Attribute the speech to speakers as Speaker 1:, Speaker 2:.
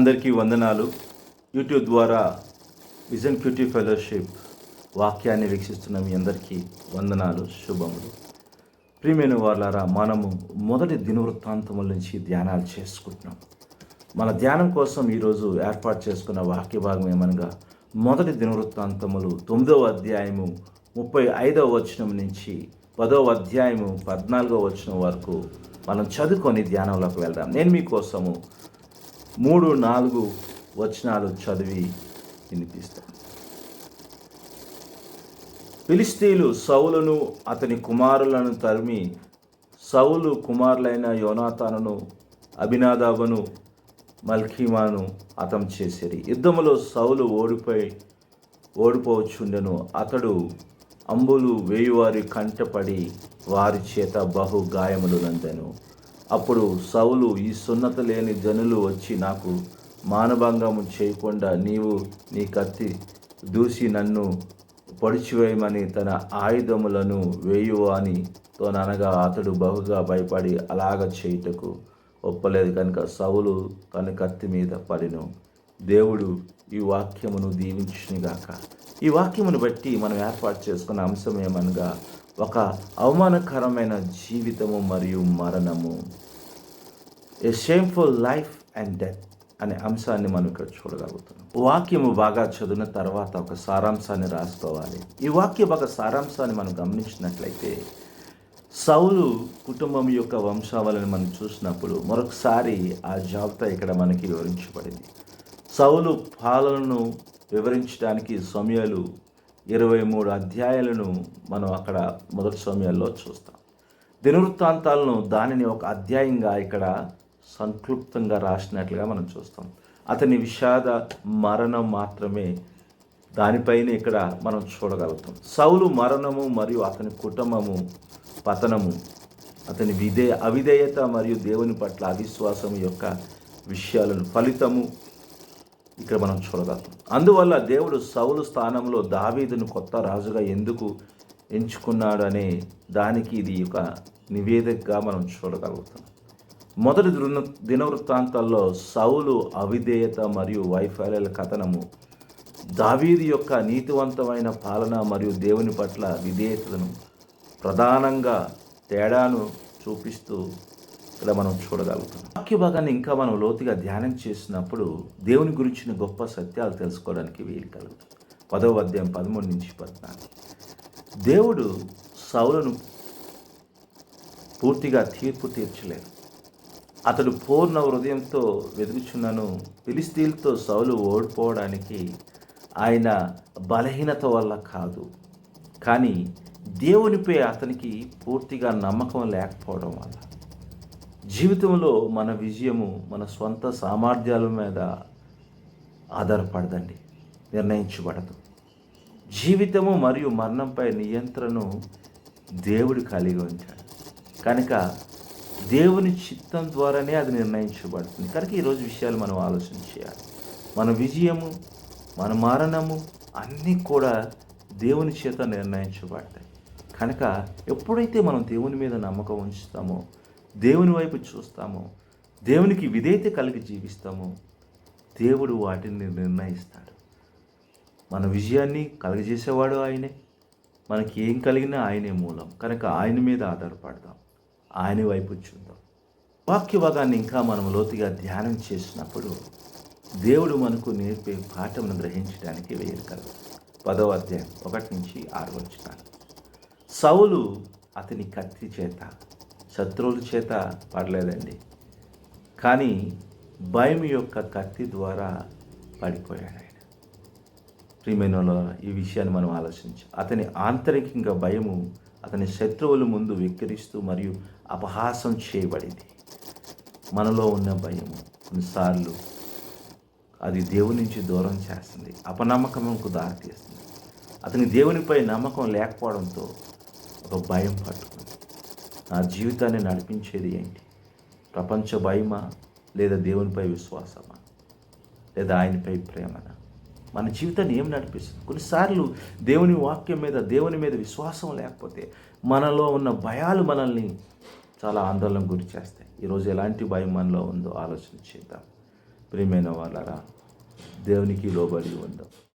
Speaker 1: అందరికీ వందనాలు. యూట్యూబ్ ద్వారా విజన్ క్యూటీ ఫెలోషిప్ వాక్యాన్ని వీక్షిస్తున్న మీ అందరికీ వందనాలు శుభములు. ప్రియమైన వాళ్ళారా మనము మొదటి దినవృత్తాంతముల నుంచి ధ్యానాలు చేసుకుంటున్నాం. మన ధ్యానం కోసం ఈరోజు ఏర్పాటు చేసుకున్న వాక్య భాగం ఏమనగా మొదటి దినవృత్తాంతములు తొమ్మిదవ అధ్యాయము ముప్పై ఐదవ వచనం నుంచి పదవ అధ్యాయము పద్నాలుగవ వచనం వరకు మనం చదువుకొని ధ్యానంలోకి వెళ్దాం. నేను మీకోసము మూడు నాలుగు వచనాలు చదివి వినిపిస్తాను ఫిలిస్తీన్లు సౌలును అతని కుమారులను తరిమి సౌలు కుమారులైన యోనాతానును అభినాదాబను మల్కీమాను అతం చేసిరి. యుద్ధములో సౌలు ఓడిపోయి ఓడిపోవచ్చుండెను. అతడు అంబులు వేయువారి కంటపడి వారి చేత బహు గాయములు నందెను. అప్పుడు సౌలు ఈ సున్నత లేని జనులు వచ్చి నాకు మానభంగము చేయకుండా నీవు నీ కత్తి దూసి నన్ను పొడిచివేయమని తన ఆయుధములను వేయువు అని తోననగా అతడు బహుగా భయపడి అలాగ చేయుటకు ఒప్పలేదు కనుక సౌలు తన కత్తి మీద పడిను. దేవుడు ఈ వాక్యమును దీవించునిగాక. ఈ వాక్యమును బట్టి మనం ఏర్పాటు చేసుకున్న అంశం ఏమనగా ఒక అవమానకరమైన జీవితము మరియు మరణము. A shameful life and death అనే అంశాన్ని మనం ఇక్కడ చూడగలుగుతున్నాం. వాక్యము బాగా చదివిన తర్వాత ఒక సారాంశాన్ని రాసుకోవాలి. ఈ వాక్య ఒక సారాంశాన్ని మనం గమనించినట్లయితే సౌలు కుటుంబం యొక్క వంశావళిని మనం చూసినప్పుడు మరొకసారి ఆ జాబితా ఇక్కడ మనకి వివరించబడింది. సౌలు పాలనను వివరించడానికి సమయాలు ఇరవై మూడు అధ్యాయాలను మనం అక్కడ మొదటి సమయాల్లో చూస్తాం. దినవృత్తాంతాలను దానిని ఒక అధ్యాయంగా ఇక్కడ సంక్లుప్తంగా రాసినట్లుగా మనం చూస్తాం. అతని విషాద మరణం మాత్రమే దానిపైన ఇక్కడ మనం చూడగలుగుతాం. సౌలు మరణము మరియు అతని కుటుంబము పతనము అతని విధే అవిధేయత మరియు దేవుని పట్ల అవిశ్వాసం యొక్క విషయాలను ఫలితము ఇక్కడ మనం చూడగలుగుతాం అందువల్ల దేవుడు సౌలు స్థానంలో దావీదును కొత్త రాజుగా ఎందుకు ఎంచుకున్నాడు అనే దానికి ఇది ఒక నివేదికగా మనం చూడగలుగుతాం. మొదటి దృ దినవృత్తాంతాల్లో సౌలు అవిధేయత మరియు వైఫల్యాల కథనము దావీది యొక్క నీతివంతమైన పాలన మరియు దేవుని పట్ల విధేయతను ప్రధానంగా తేడాను చూపిస్తూ ఇక్కడ మనం చూడగలుగుతాం. వాక్య భాగాన్ని ఇంకా మనం లోతుగా ధ్యానం చేసినప్పుడు దేవుని గురించిన గొప్ప సత్యాలు తెలుసుకోవడానికి వీలు కలుగుతుంది. పదవ అధ్యాయం పదమూడు నుంచి పద్నాలుగు. దేవుడు సౌలను పూర్తిగా తీర్పు తీర్చలేదు. అతడు పూర్ణ హృదయంతో వెతుకుచున్నను. ఫిలిస్తీన్తో సౌలు ఓడిపోవడానికి ఆయన బలహీనత వల్ల కాదు. కానీ దేవునిపై అతనికి పూర్తిగా నమ్మకం లేకపోవడం వల్ల. జీవితంలో మన విజయము మన స్వంత సామర్థ్యాల మీద ఆధారపడదండి నిర్ణయించబడదు. జీవితము మరియు మరణంపై నియంత్రణను దేవుడు కలిగి ఉంటాడు కనుక దేవుని చిత్తం ద్వారానే అది నిర్ణయించబడుతుంది. కనుక ఈరోజు విషయాలు మనం ఆలోచన చేయాలి. మన విజయము మన మరణము అన్నీ కూడా దేవుని చేత నిర్ణయించబడతాయి. కనుక ఎప్పుడైతే మనం దేవుని మీద నమ్మకం ఉంచుతామో దేవుని వైపు చూస్తామో. దేవునికి విధేయత కలిగి జీవిస్తామో. దేవుడు వాటిని నిర్ణయిస్తాడు. మన విజయాన్ని కలగజేసేవాడు ఆయనే. మనకి ఏం కలిగినా ఆయనే మూలం. కనుక ఆయన మీద ఆధారపడదాం. ఆయన వైపు చూద్దాం. వాక్యభాగాన్ని ఇంకా మనం లోతుగా ధ్యానం చేసినప్పుడు దేవుడు మనకు నేర్పే పాఠమును గ్రహించడానికి వేయగలరు పదవ అధ్యాయం ఒకటి నుంచి ఆరు వచ్చినాను సౌలు అతని కత్తి చేత శత్రువుల చేత పడలేదండి. కానీ భయం యొక్క కత్తి ద్వారా పడిపోయాడు ఆయన. ప్రియమైనలో ఈ విషయాన్ని మనం ఆలోచించి. అతని ఆంతరికంగా భయము అతని శత్రువుల ముందు వెక్కిరిస్తూ మరియు అపహాసం చేయబడింది. మనలో ఉన్న భయము కొన్నిసార్లు అది దేవుని నుంచి దూరం చేస్తుంది. అపనమ్మకంకు దారితీస్తుంది. అతని దేవునిపై నమ్మకం లేకపోవడంతో ఒక భయం పట్టుకుంది. నా జీవితాన్ని నడిపించేది ఏంటి? ప్రపంచ భయమా లేదా దేవునిపై విశ్వాసమా? లేదా ఆయనపై ప్రేమనా? మన జీవితాన్ని ఏం నడిపిస్తుంది? కొన్నిసార్లు దేవుని వాక్యం మీద దేవుని మీద విశ్వాసం లేకపోతే మనలో ఉన్న భయాలు మనల్ని చాలా ఆందోళన గురి చేస్తాయి. ఈరోజు ఎలాంటి భయం మనలో ఉందో ఆలోచన చేద్దాం. ప్రియమైన వాళ్ళరా దేవునికి లోబడి ఉందాం.